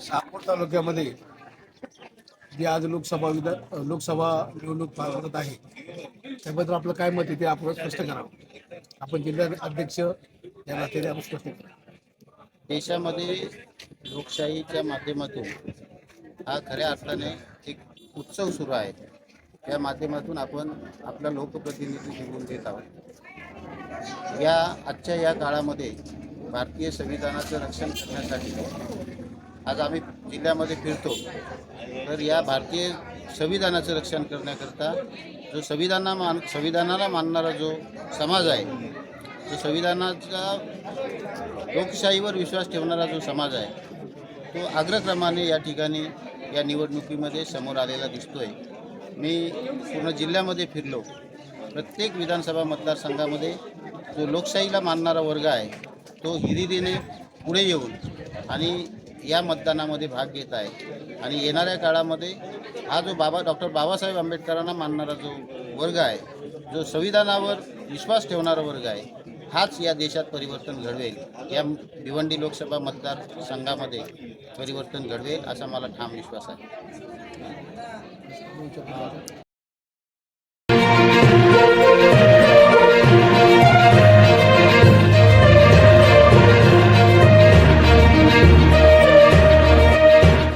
शहापूर तालुक्यामध्ये जी आज लोकसभा विधान लोकसभा निवडणूक पार पडत आहे त्याबद्दल आपलं काय मत आहे ते आपण स्पष्ट करावं. आपण जिल्हा अध्यक्ष या नात्याने आपण स्पष्ट करावं देशामध्ये लोकशाहीच्या माध्यमातून हा खऱ्या अर्थाने एक उत्सव सुरू आहे. त्या माध्यमातून आपण आपला लोकप्रतिनिधी निवडून देत आहोत. या आजच्या या काळामध्ये भारतीय संविधानाचं रक्षण करण्यासाठी आज आम्ही जिल्ह्यामध्ये फिरतो. तर या भारतीय संविधानाचं रक्षण करण्याकरता जो संविधाना मान संविधानाला मानणारा जो समाज आहे जो संविधानाचा लोकशाहीवर विश्वास ठेवणारा जो समाज आहे तो अग्रक्रमाने या ठिकाणी या निवडणुकीमध्ये समोर आलेला दिसतोय. मी पूर्ण जिल्ह्यामध्ये फिरलो. प्रत्येक विधानसभा मतदारसंघामध्ये जो लोकशाहीला मानणारा वर्ग आहे तो हिरिरीने पुढे येऊन आणि या मतदानामध्ये भाग घेत आहे. आणि येणाऱ्या काळामध्ये हा जो बाबा डॉक्टर बाबासाहेब आंबेडकरांना मानणारा जो वर्ग आहे जो संविधानावर विश्वास ठेवणारा वर्ग आहे हाच या देशात परिवर्तन घडवेल. या भिवंडी लोकसभा मतदारसंघामध्ये परिवर्तन घडवेल असा मला ठाम विश्वास आहे.